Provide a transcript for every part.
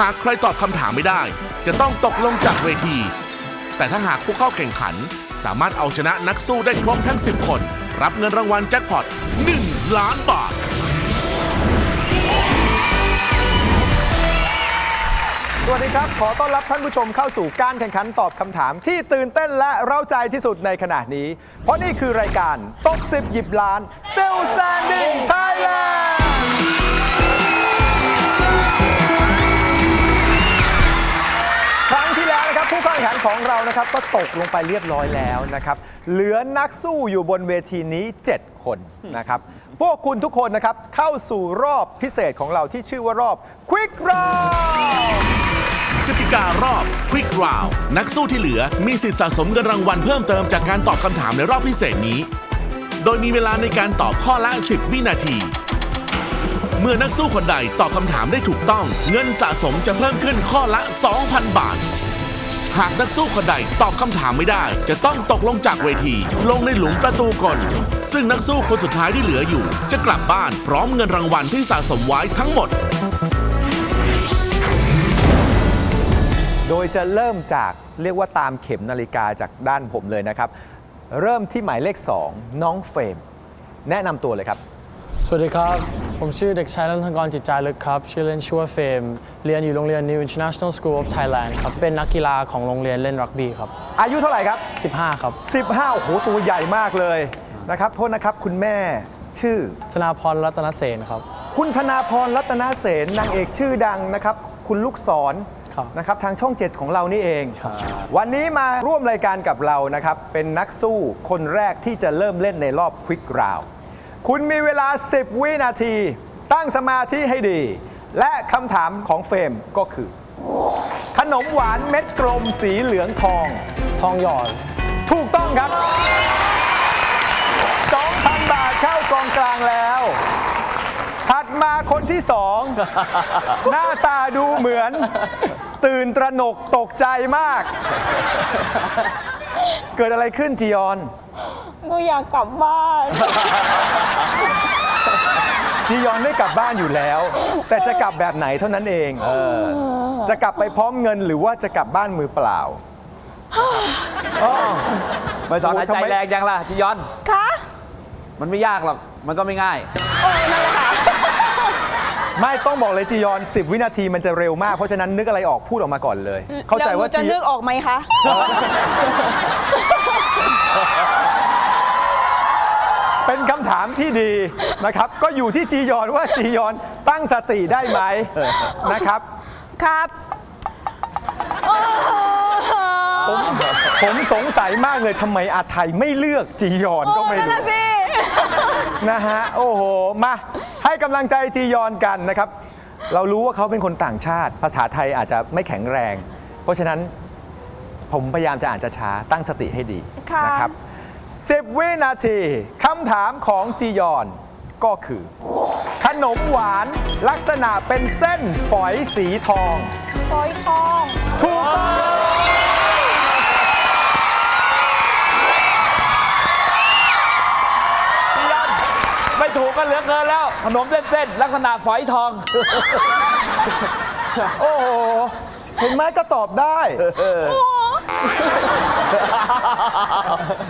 หากใครตอบคำถามไม่ได้ จะต้องตกลงจากเวที แต่ถ้าหากผู้เข้าแข่งขัน สามารถเอาชนะนักสู้ได้ครบทั้ง 10 คน รับเงินรางวัลแจ็คพอต1ล้านบาท สวัสดีครับ ขอต้อนรับท่านผู้ชมเข้าสู่การแข่งขันตอบคำถามที่ตื่นเต้นและเร้าใจที่สุดในขณะนี้ เพราะนี่คือรายการตก10หยิบล้าน Still Standing Thailand เข้าแข่งขันของเรานะครับก็ตกลงไปเรียบร้อยแล้วนะครับ เหลือนักสู้อยู่บนเวทีนี้ 7 คนนะครับ พวกคุณทุกคนนะครับเข้าสู่รอบพิเศษของเราที่ชื่อว่ารอบ Quick Round กติการอบ Quick Round นักสู้ที่เหลือมีสิทธิ์สะสมเงินรางวัลเพิ่มเติมจากการตอบคำถามในรอบพิเศษนี้ โดยมีเวลาในการตอบข้อละ 10 วินาที เมื่อนักสู้คนใดตอบคำถามได้ถูกต้อง เงินสะสมจะเพิ่มขึ้นข้อละ 2,000 บาท หากนักสู้คนใดตอบคำถามไม่ได้ จะต้องตกลงจากเวที ลงในหลุมประตูกลซึ่งนักสู้คนสุดท้ายที่เหลืออยู่ จะกลับบ้านพร้อมเงินรางวัลที่สะสมไว้ทั้งหมด โดยจะเริ่มจากเรียกว่าตามเข็มนาฬิกาจากด้านผมเลยนะครับ เริ่มที่หมายเลข 2 น้องเฟรมแนะนำตัวเลยครับ วัสดีครับ ผมชื่อเด็กชายนันทกรจิตใจลึกครับ ชื่อเล่นชื่อว่าเฟรมเรียนอยู่โรงเรียน New International School of Thailand ครับ เป็นนักกีฬาของโรงเรียนเล่นรักบี้ครับ อายุเท่าไหร่ครับ 15 ครับ 15โอ้โหตัวใหญ่มากเลยนะครับ โทษนะครับคุณแม่ชื่อ ธนาพรรัตนเสนครับ คุณธนาพรรัตนเสนนางเอกชื่อดังนะครับ คุณลูกศรครับนะครับทางช่อง 7 ของเรานี่เอง ครับ วันนี้มาร่วมรายการกับเรานะครับ เป็นนักสู้คนแรกที่จะเริ่มเล่นในรอบควิกราว คุณมีเวลา 10 วินาที ตั้งสมาธิให้ดี และคำถามของเฟรมก็คือ ขนมหวานเม็ดกลมสีเหลืองทอง ทองหยอด ถูกต้องครับ 2,000 บาทเข้ากองกลางแล้ว ถัดมาคนที่สอง หน้าตาดูเหมือน ตื่นตระหนกตกใจมาก เกิดอะไรขึ้นจียอน หนูอยากกลับบ้าน จียอนได้กลับบ้านอยู่แล้ว แต่จะกลับแบบไหนเท่านั้นเองเออจะกลับไปพร้อมเงินหรือว่าจะกลับบ้านมือเปล่าไม่ถอนหายโอ้ใจทำไม แรงยังล่ะจียอน คะมันไม่ยากหรอก มันก็ไม่ง่าย โอ้นั่นแหละค่ะ ไม่ต้องบอกเลยจียอน 10 วินาทีมันจะเร็วมาก เพราะฉะนั้นนึกอะไรออกพูดออกมาก่อนเลย เข้าใจแล้วหนูว่าจะจีนึกออกไหมคะเป็นคำถามที่ดีนะครับ ก็อยู่ที่จียอนว่าจียอนตั้งสติได้ไหมนะครับ ครับผมผมสงสัยมากเลยทำไมอาไทยไม่เลือกจียอนโอ้ก็ไม่นั่นรู้น่ะสิ นะฮะ โอ้โห มา ให้กำลังใจจียอนกันนะครับ เรารู้ว่าเขาเป็นคนต่างชาติ ภาษาไทยอาจจะไม่แข็งแรง เพราะฉะนั้นผมพยายามจะอ่านช้าๆตั้งสติให้ดีค่ะ นะครับ 10 วินาทีคำถามของจียอนก็คือ ขนมหวานลักษณะเป็นเส้นฝอยสีทองฟอยทอง ถูกต้องจียอนไม่ถูกก็เหลือเกินแล้ว ขนมเส้นๆลักษณะฝอยทอง โอ้โหเห็นไหมก็ตอบได้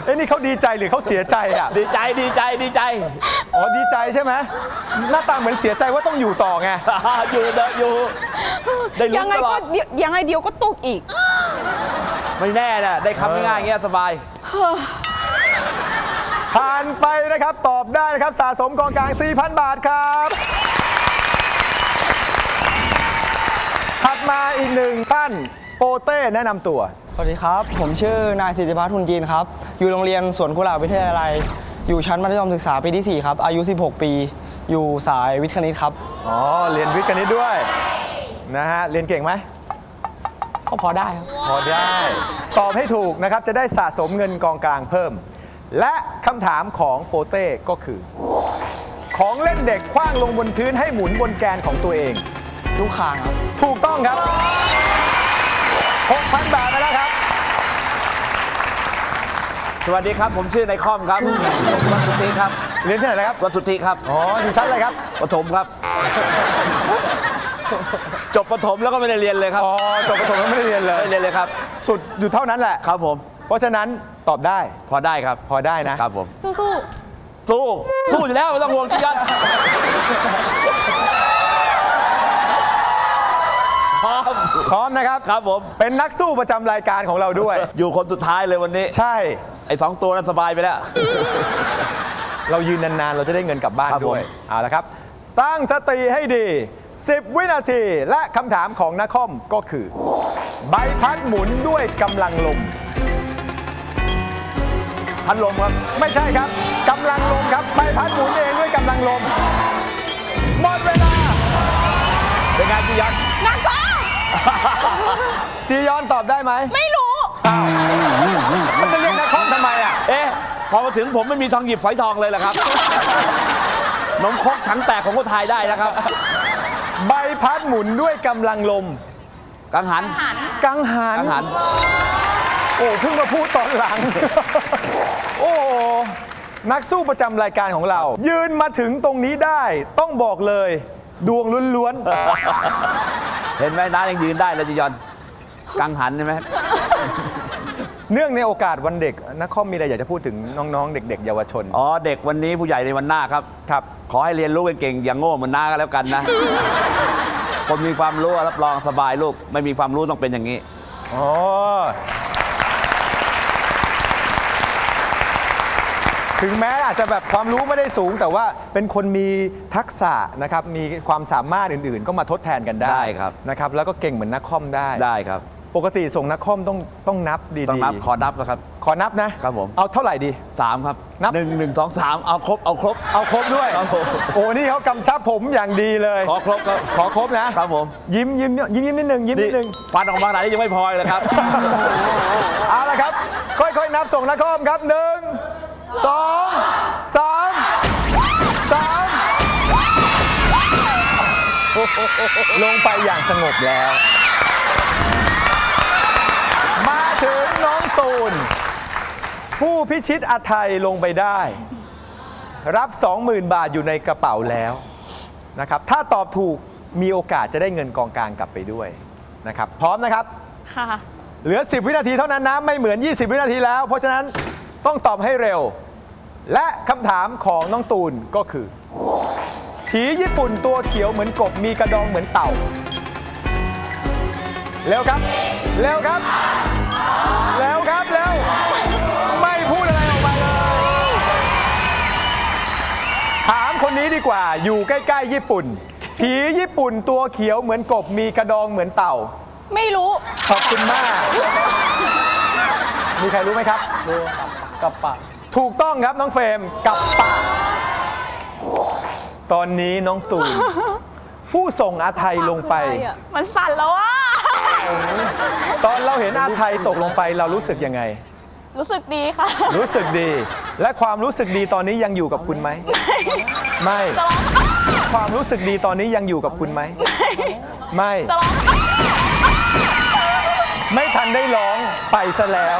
เอ้นี่เขาดีใจหรือเขาเสียใจอะ ดีใจดีใจดีใจ อ๋อดีใจใช่ไหมหน้าตาเหมือนเสียใจว่าต้องอยู่ต่อไง อยู่เดอะอยู่ ได้ลุ้ยันงไงตลอก็ดเดี๋ยวยังไงเดียวก็ตกอีก ไม่แน่นะได้คำง่ายๆอย่างเงี้ยสบาย ผ่านไปนะครับ ตอบได้นะครับ สะสมกองกลาง 4,000 บาทครับ ถัดมาอีกหนึ่งท่านโปเต้แนะนำตัว สวัสดีครับ ผมชื่อนายสิทธิพัฒน์ทุนจีนครับ อยู่โรงเรียนสวนกุหลาบวิทยาลัย อยู่ชั้นมัธยมศึกษาปีที่ 4 ครับ อายุ 16 ปี อยู่สายวิทย์คณิตครับ อ๋อ เรียนวิทย์คณิตด้วย นะฮะ เรียนเก่งไหม ก็พอได้ครับ พอได้ ตอบให้ถูกนะครับ จะได้สะสมเงินกองกลางเพิ่ม และคำถามของโปเต้ก็คือ ของเล่นเด็กคว้างลงบนพื้นให้หมุนบนแกนของตัวเอง ลูกคางครับ ถูกต้องครับ 6,000 บาทไปแล้วครับ สวัสดีครับ ผมชื่อนายคอมครับวัดสุทธิครับเรียนที่ไหนนะครับวัดสุทธิครับอ๋ออยู่ชั้นอะไรครับปฐมครับ จบปฐมแล้วก็ไม่ได้เรียนเลยครับอ๋อจบประถมแล้วไม่ได้เรียนเลย ไม่ได้เรียนเลยครับ สุดอยู่เท่านั้นแหละ ครับผม เพราะฉะนั้นตอบได้พอได้ครับ พอได้นะครับผม สู้สู้ สู้อยู่แล้วไม่ต้องห่วงพี่ยัน พร้อม พร้อมนะครับครับผม เป็นนักสู้ประจำรายการของเราด้วย อยู่คนสุดท้ายเลยวันนี้ ใช่ ไอ้สองตัวนั้นสบายไปแล้ว เรายืนนานๆ เราจะได้เงินกลับบ้านครับผม ด้วย เอาละครับ ตั้งสติให้ดี 10 วินาที และคำถามของนักคอมก็คือ ใบพัดหมุนด้วยกำลังลม พัดลมครับ ไม่ใช่ครับกำลังลมครับ ใบพัดหมุนเองด้วยกำลังลม หมดเวลา เป็นไงพี่ยันๆนักก็ จียอนตอบได้ไหมไม่รู้ อ้าวมันจะเรียกนักคอมทำไมอะ เอ๊ะ พอมาถึงผมไม่มีทองหยิบฝอยทองเลยล่ะครับนมครกถังแตกของก็ทายได้นะครับ ใบพัดหมุนด้วยกำลังลม กังหัน กังหัน กังหัน โอ้เพิ่งมาพูดตอนหลัง โอ้ นักสู้ประจำรายการของเรา ยืนมาถึงตรงนี้ได้ ต้องบอกเลย ดวงล้วนเห็นไหมน้ายังยืนได้เลยจียอน กังหันใช่ไหมๆ เนื่องในโอกาสวันเด็กนักคอมมีอะไรอยากจะพูดถึงน้องๆ เด็ก ๆ เยาวชน อ๋อเด็กวันนี้ผู้ใหญ่ในวันหน้าครับ ครับ ขอให้เรียนรู้เก่งๆอย่างโง่เหมือนน้าก็แล้วกันนะ คนมีความรู้รับรองสบายลูก ไม่มีความรู้ต้องเป็นอย่างนี้ อ๋อ ถึงแม้อาจจะแบบความรู้ไม่ได้สูง แต่ว่าเป็นคนมีทักษะนะครับ มีความสามารถอื่นๆ ก็มาทดแทนกันได้ได้ครับ นะครับ แล้วก็เก่งเหมือนนักคอมได้ ได้ครับ ปกติส่งนักคอมต้องต้องนับดีๆต้องนับขอนับนะครับ ขอนับนะครับผม เอาเท่าไหร่ดี สามครับนับ หนึ่งหนึ่งสองสามเอาครบ เอาครบ เอาครบด้วย ครับผม โอ้นี่เขากำชับผมอย่างดีเลย ขอครบครับ ขอครบนะ ครับผม ยิ้มยิ้มยิ้มยิ้มนิดนึงยิ้มนิดนึง ฟันออกมาขนาดนี้ยังไม่พอเลยครับ เอาละครับ ค่อยๆ นับส่งนักคอมครับหนึ่ง สองสามสามลงไปอย่างสงบแล้ว มาถึงน้องตูน ผู้พิชิตอัไทยลงไปได้ รับ 20,000 บาทอยู่ในกระเป๋าแล้วนะครับ ถ้าตอบถูกมีโอกาสจะได้เงินกองกลางกลับไปด้วยนะครับ พร้อมนะครับ ค่ะ เหลือ 10 วินาทีเท่านั้นนะ ไม่เหมือน 20 วินาทีแล้ว เพราะฉะนั้นต้องตอบให้เร็ว และคำถามของน้องตูนก็คือ ผีญี่ปุ่นตัวเขียวเหมือนกบมีกระดองเหมือนเต่า เร็วครับ เร็วครับ เร็วครับเร็วไม่พูดอะไรออกมาเลย ถามคนนี้ดีกว่าอยู่ใกล้ ๆ ญี่ปุ่น ผีญี่ปุ่นตัวเขียวเหมือนกบมีกระดองเหมือนเต่า ไม่รู้ ขอบคุณมาก มีใครรู้ไหมครับดูกับปาก ถูกต้องครับน้องเฟรมกับปากตอนนี้น้องตูน ผู้ส่งอาไทยลงไป มันสั่นแล้วอะ ตอนเราเห็นอาไทยตกลงไปเรารู้สึกยังไง รู้สึกดีค่ะ รู้สึกดี และความรู้สึกดีตอนนี้ยังอยู่กับคุณไหม ไม่จะร้องความรู้สึกดีตอนนี้ยังอยู่กับคุณไหม ไม่จะร้องไม่ทันได้ร้องไปซะแล้ว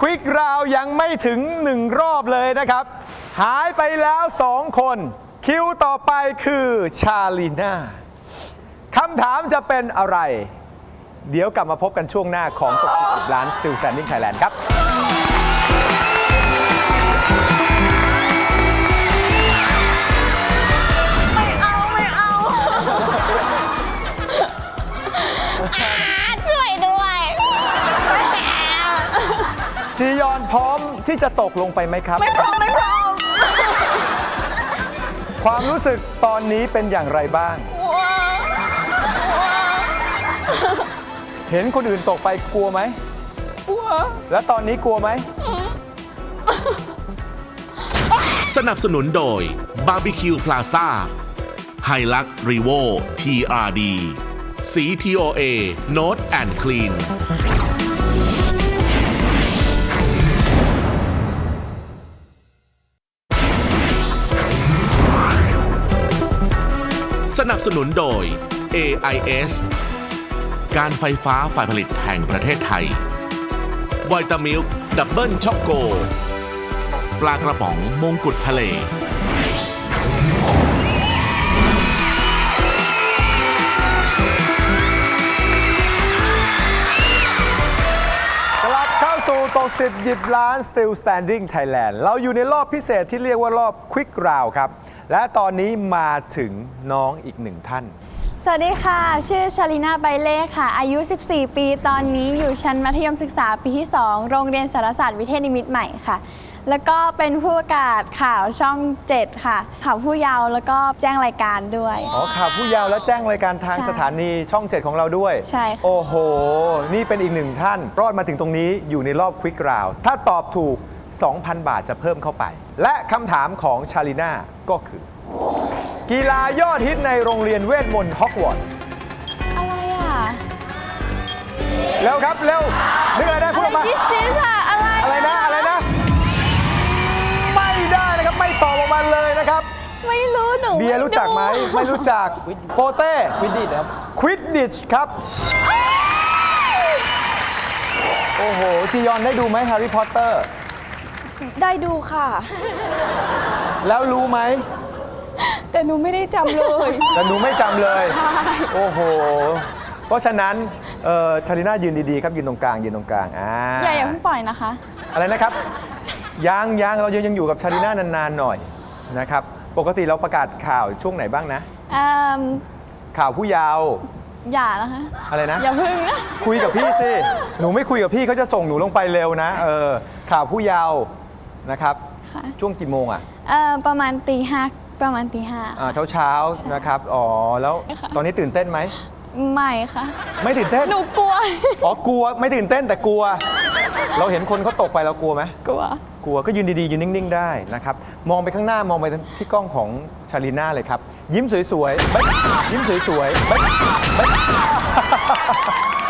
ควิกราวยังไม่ถึงหนึ่งรอบเลยนะครับ หายไปแล้วสองคน คิวต่อไปคือชาลีน่าคำถามจะเป็นอะไร เดี๋ยวกลับมาพบกันช่วงหน้าของตกสิบล้าน Still Standing Thailand ครับ จียอนพร้อมที่จะตกลงไปไหมครับ ไม่พร้อมไม่พร้อมความรู้สึกตอนนี้เป็นอย่างไรบ้างกลัวกลัวเห็นคนอื่นตกไปกลัวไหมกลัวแล้วตอนนี้กลัวไหม สนับสนุนโดยบาร์บีคิวพลาซ่า h i l u x r e v o TRD CTOA Note and Clean สนับสนุนโดย AIS การไฟฟ้าฝ่ายผลิตแห่งประเทศไทยไวตามิลดับเบิลช็อกโก ปลากระป๋องมงกุฎทะเล กลับเข้าสู่ตกสิบหยิบล้าน Still Standing Thailand เราอยู่ในรอบพิเศษที่เรียกว่ารอบ Quick Round ครับ และตอนนี้มาถึงน้องอีกหนึ่งท่าน สวัสดีค่ะ ชื่อชาลินาไบเล่ค่ะ อายุ 14 ปี ตอนนี้อยู่ชั้นมัธยมศึกษาปีที่ 2 โรงเรียนสารศาสตร์วิเทศนิมิตรใหม่ค่ะ แล้วก็เป็นผู้ประกาศข่าวช่อง 7 ค่ะ ข่าวผู้เยาว์แล้วก็แจ้งรายการด้วย อ๋อข่าวผู้ยาวและแจ้งรายการทางใช่สถานีช่อง7ของเราด้วยใช่ค่ะ โอ้โห นี่เป็นอีกหนึ่งท่าน รอดมาถึงตรงนี้อยู่ในรอบ Quick Round ถ้าตอบถูก 2,000 บาทจะเพิ่มเข้าไป และคำถามของชาลิน่าก็คือ กีฬายอดฮิตในโรงเรียนเวทมนต์ฮอกวอตส์อะไรอะเร็วครับ เร็ว นึกอะไรได้พูดอะอไรอกมา ดิสซิสอะอะไรอะไรนะ อะไรนะ ไม่ได้นะครับ ไม่ตอบออกมาเลยนะครับ ไม่รู้หนูเบียร์รู้จักไหม ไม่รู้จัก โปเต้วิดดิตครับ ควิดดิชครับ โอ้โห จียอนได้ดูไหมแฮร์รี่พอตเตอร์ ได้ดูค่ะ แล้วรู้ไหม แต่หนูไม่ได้จำเลย แต่หนูไม่จำเลย โอ้โห เพราะฉะนั้นเอ่อชาลิน่ายืนดีๆครับยืนตรงกลางยืนตรงกลางอ่าอย่าอย่าเพิ่งปล่อยนะคะ อะไรนะครับยังยังเรายังยังอยู่กับชาลิน่านานๆหน่อยนะครับปกติเราประกาศข่าวช่วงไหนบ้างนะ เอ่มข่าวผู้ยาวอย่านะคะ อะไรนะ อย่าเพิ่งนะ คุยกับพี่สิ หนูไม่คุยกับพี่เขาจะส่งหนูลงไปเร็วนะ เออ ข่าวผู้ยาว นะครับ ค่ะช่วงกี่โมงอะเอ่อประมาณตีห้าประมาณตีห้าอ่าเช้าเช้าๆนะครับ อ๋อ แล้วค่ะ ตอนนี้ตื่นเต้นไหม ไม่ค่ะ ไม่ตื่นเต้น หนูกลัว อ๋อ กลัว ไม่ตื่นเต้นแต่กลัว เราเห็นคนเขาตกไปเรากลัวไหม กลัว กลัวก็ยืนดีๆ ยืนนิ่ง ๆ ได้นะครับ มองไปข้างหน้ามองไปที่กล้องของชาลีน่าเลยครับ ยิ้มสวยๆบ๊ายยิ้มสวยๆบ๊ายบ๊าย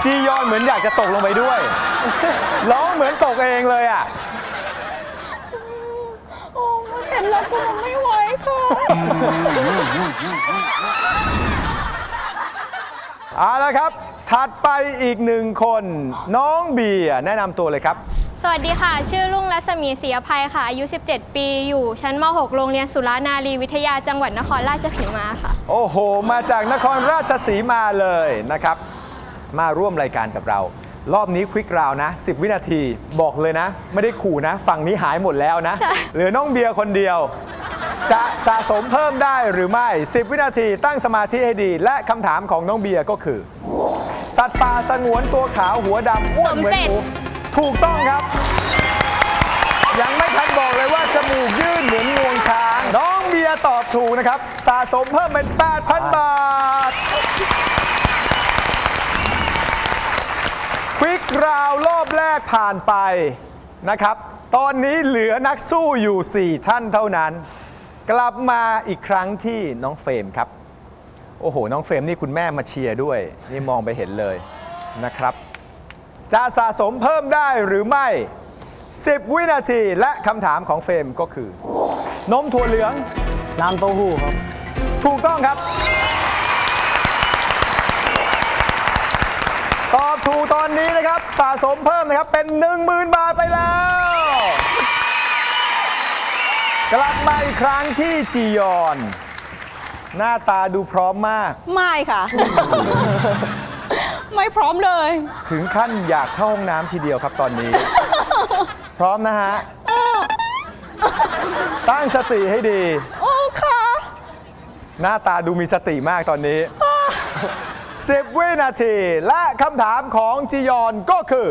จียอนเหมือนอยากจะตกลงไปด้วย ร้องเหมือนตกเองเลยอะโอ้เห็นแล้วกูไม่ไหวค่ะ เอาละครับ ถัดไปอีกหนึ่งคน น้องเบียร์แนะนำตัวเลยครับ สวัสดีค่ะ ชื่อลุงรัศมีศรีอภัยค่ะ อายุ 17 ปี อยู่ชั้นม .6 โรงเรียนสุรานารีวิทยาจังหวัดนครราชสีมาค่ะ โอ้โห มาจากนครราชสีมาเลยนะครับ มาร่วมรายการกับเรา รอบนี้ควิกราวนะ 10 วินาที บอกเลยนะ ไม่ได้ขู่นะ ฝั่งนี้หายหมดแล้วนะ เหลือน้องเบียร์คนเดียว จะสะสมเพิ่มได้หรือไม่ 10 วินาทีตั้งสมาธิให้ดี และคำถามของน้องเบียร์ก็คือ สัตว์ป่าสงวนตัวขาวหัวดำอ้วนเหมือนหมูถูกต้องครับ ยังไม่ทันบอกเลยว่าจมูกยื่นเหมือนงวงช้าง น้องเบียร์ตอบถูกนะครับ สะสมเพิ่มเป็น 8,000 บาท ควิก ราวรอบแรกผ่านไปนะครับ ตอนนี้เหลือนักสู้อยู่ 4 ท่านเท่านั้น กลับมาอีกครั้งที่น้องเฟรมครับ โอ้โห น้องเฟรมนี่คุณแม่มาเชียร์ด้วย นี่มองไปเห็นเลยนะครับ จะสะสมเพิ่มได้หรือไม่ 10 วินาทีและคำถามของเฟรมก็คือ นมถั่วเหลือง น้ำเต้าหู้ครับ ถูกต้องครับตอบ ถูกตอนนี้นะครับ สะสมเพิ่มนะครับ เป็น 10,000 บาทไปแล้ว กลับมาอีกครั้งที่จียอน หน้าตาดูพร้อมมาก ไม่ค่ะ ไม่พร้อมเลย ถึงขั้นอยากเข้าห้องน้ำทีเดียวครับตอนนี้ พร้อมนะฮะ ตั้งสติให้ดี โอ้ค่ะ หน้าตาดูมีสติมากตอนนี้ 10 วินาที และคำถามของจียอนก็คือ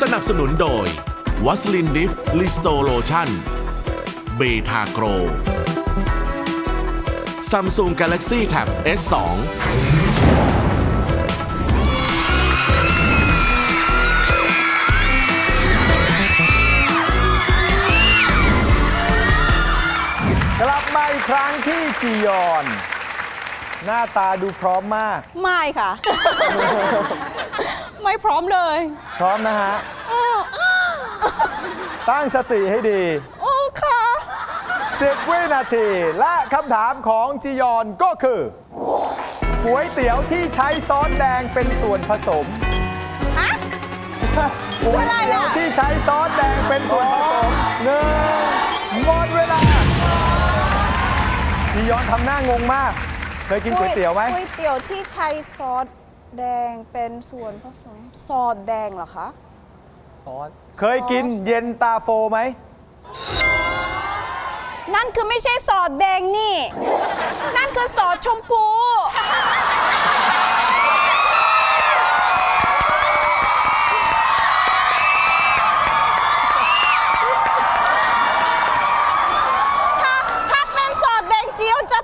สนับสนุนโดยวัสลินดิฟลิสโตโลชั่น เบทาโกรซัมซุงกาแล็กซี่แท็บ S2 จียอน หน้าตาดูพร้อมมาก ไม่ค่ะ ไม่พร้อมเลยพร้อมนะฮะ ตั้งสติให้ดี โอ้ค่ะ 10 วินาที และคำถามของจียอนก็คือก๋วยเตี๋ยวที่ใช้ซอสแดงเป็นส่วนผสมฮะ ก๋วยอะไรเตี๋ยวอะที่ใช้ซอสแดงเป็นส่วนผสมหนึ่งหมดเวลา จียอนทำหน้างงมาก เคยกินก๋วยเตี๋ยวไหมก๋วยเตี๋ยวที่ใช้ซอสแดงเป็นส่วนผสมซอสแดงเหรอคะ ซอส เคยกินเย็นตาโฟไหม นั่นคือไม่ใช่ซอสแดงนี่ นั่นคือซอสชมพู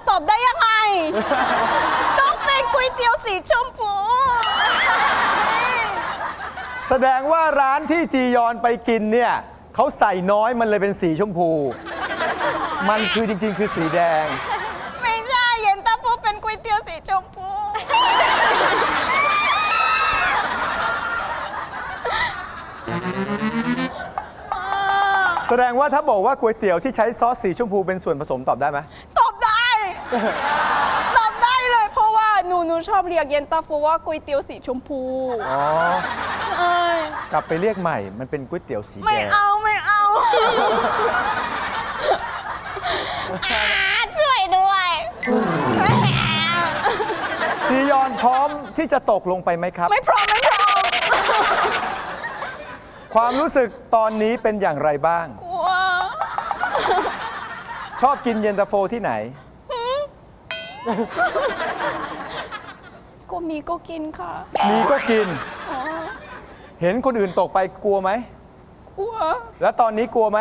ตอบได้ยังไง ต้องเป็นก๋วยเตี๋ยวสีชมพูแสดงว่าร้านที่จียอนไปกินเนี่ยเขาใส่น้อยมันเลยเป็นสีชมพู มันคือจริง ๆ คือสีแดง ไม่ใช่เย็นตาโฟเป็นก๋วยเตี๋ยวสีชมพู แสดงว่าถ้าบอกว่าก๋วยเตี๋ยวที่ใช้ซอสสีชมพูเป็นส่วนผสมตอบได้ไหมตอบได้ ตอบได้เลยเพราะว่าหนูหนูชอบเรียกเย็นตาโฟว่าก๋วยเตี๋ยวสีชมพูอ๋อ ใช่กลับไปเรียกใหม่ มันเป็นก๋วยเตี๋ยวสีไม่แดงเอาไม่เอาอ่าช่วยด้วยจียอนพร้อมที่จะตกลงไปไหมครับ ไม่พร้อมไม่พร้อมความรู้สึกตอนนี้เป็นอย่างไรบ้าง กลัวชอบกินเย็นตาโฟที่ไหน ก็มีก็กินค่ะมีก็กินเห็นคนอื่นตกไปกลัวไหม กลัวแล้วตอนนี้กลัวไหม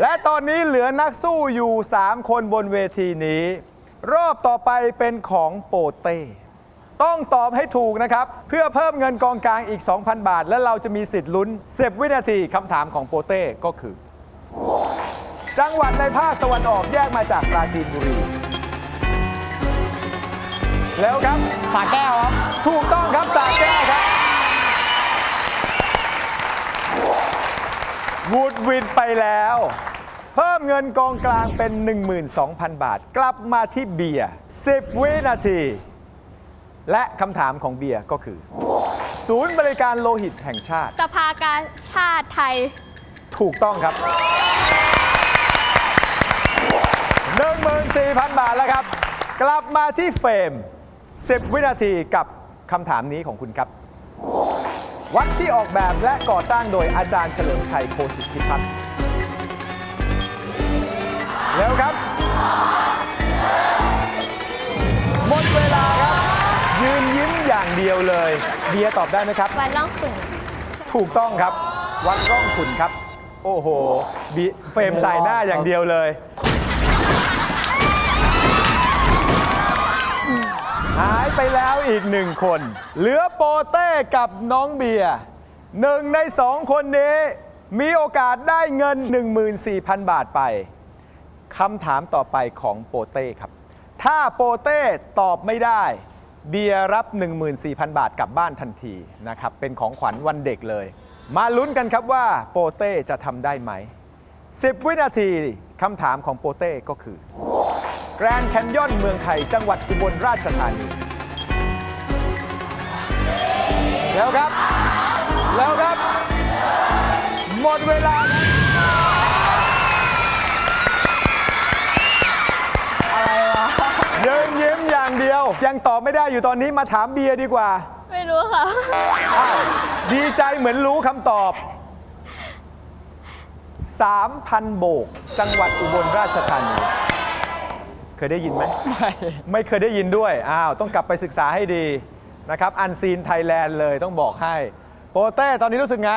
และตอนนี้เหลือนักสู้อยู่ 3 คนบนเวทีนี้ รอบต่อไปเป็นของโปเต้ ต้องตอบให้ถูกนะครับ เพื่อเพิ่มเงินกองกลางอีก 2,000 บาท และเราจะมีสิทธิ์ลุ้น 10 วินาทีคำถามของโปเต้ก็คือ จังหวัดในภาคตะวันออกแยกมาจากปราจีนบุรี แล้วครับ สาแก้วครับ ถูกต้องครับสาแก้วครับวูดวินไปแล้ว เพิ่มเงินกองกลางเป็น 12,000 บาท กลับมาที่เบียร์10 วินาที และคำถามของเบียร์ก็คือ ศูนย์บริการโลหิตแห่งชาติ สภากาชาติไทย ถูกต้องครับ 14,000 บาทแล้วครับ กลับมาที่เฟรม 10 วินาทีกับคำถามนี้ของคุณครับ วัดที่ออกแบบและก่อสร้างโดยอาจารย์เฉลิมชัยโคสิทธิพิพัฒน์แล้วครับ หมดเวลาครับยืนยิ้ม อย่างเดียวเลย เบียร์ตอบได้ไหมครับ วันล่องขุนถูกต้องครับ วัดร่องขุนครับ โอ้โหบิเฟรมใส่หน้าอย่างเดียวเลยหายไปแล้วอีกหนึ่งคน เหลือโปเต้กับน้องเบียร์หนึ่งในสองคนนี้ มีโอกาสได้เงิน 14,000 บาทไปคำถามต่อไปของโปเต้ครับ ถ้าโปเต้ตอบไม่ได้ เบียร์รับ 14,000 บาทกลับบ้านทันทีนะครับ เป็นของขวัญวันเด็กเลย มาลุ้นกันครับว่าโปเต้จะทำได้ไหม 10 วินาทีคำถามของโปเต้ก็คือ แกรนด์แคนยอนเมืองไทย จังหวัดอุบลราชธานีแล้วครับ แล้วครับ หมดเวลาครับยืนยิ้ม อย่างเดียว ยังตอบไม่ได้อยู่ตอนนี้มาถามเบียร์ดีกว่าไม่รู้ค่ะ อ้าวดีใจเหมือนรู้คำตอบ 3,000 โบก จังหวัดอุบลราชธานีเคยได้ยินไหมไม่ไม่เคยได้ยินด้วย อ้าว ต้องกลับไปศึกษาให้ดีนะครับ อันซีนไทยแลนด์เลยต้องบอกให้ โปเต้ตอนนี้รู้สึกไง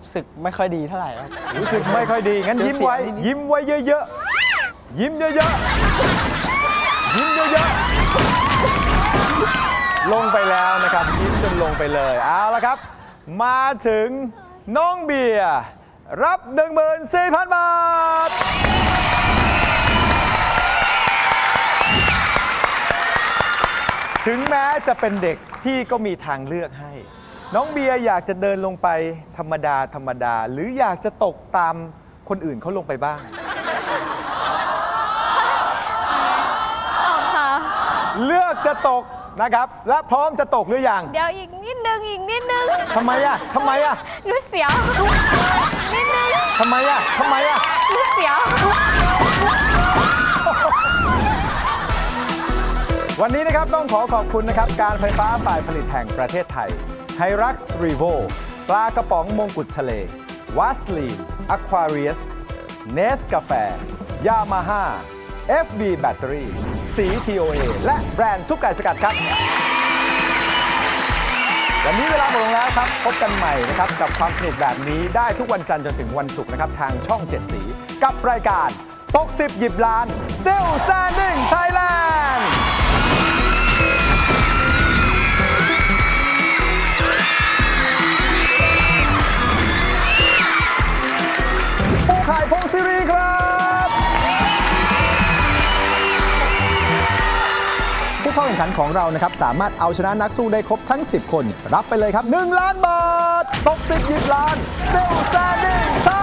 รู้สึกไม่ค่อยดีเท่าไหร่ครับ รู้สึกไม่ค่อยดี งั้นยิ้มไว้เสียงนิดๆยิ้มไว้เยอะๆ ยิ้มเยอะๆ ยิ้มเยอะๆร ลงไปแล้วนะครับยิ้มจนลงไปเลยเอาละครับ มาถึงน้องเบียร์รับ 14,000 บาท ถึงแม้จะเป็นเด็กพี่ก็มีทางเลือกให้ น้องเบียร์อยากจะเดินลงไปธรรมดาธรรมดา หรืออยากจะตกตามคนอื่นเขาลงไปบ้างค่ะ เลือกจะตก นะครับ และพร้อมจะตกหรือยังเดี๋ยวอีกนิดนึงอีกนิดนึงทำไมอะทำไมอะหนูเสียว นิดนึงทำไมอะทำไมอะหนูเสียว วันนี้นะครับต้องขอขอบคุณนะครับ การไฟฟ้าฝ่ายผลิตแห่งประเทศไทยไฮรักซ์รีโวปลากระป๋องมงกุฎทะเลวัสลีนอควาเรียสเนสกาแฟยามาฮ่า FB แบตเตอรี่สี TOA และแบรนด์ซุปไก่สกัดครับ วันนี้เวลาหมดลงแล้วครับ พบกันใหม่นะครับ กับความสนุกแบบนี้ได้ทุกวันจันทร์จนถึงวันศุกร์นะครับ ทางช่อง 7 สี กับรายการตก10 หยิบล้าน Still Standing Thailand ปูไข่พงศิรีครับ ผู้เข้าแข่งขันของเรานะครับสามารถเอาชนะนักสู้ได้ครบทั้ง 10 คน รับไปเลยครับ 1 ล้านบาท ตก10หยิบล้าน Still Standing Thailand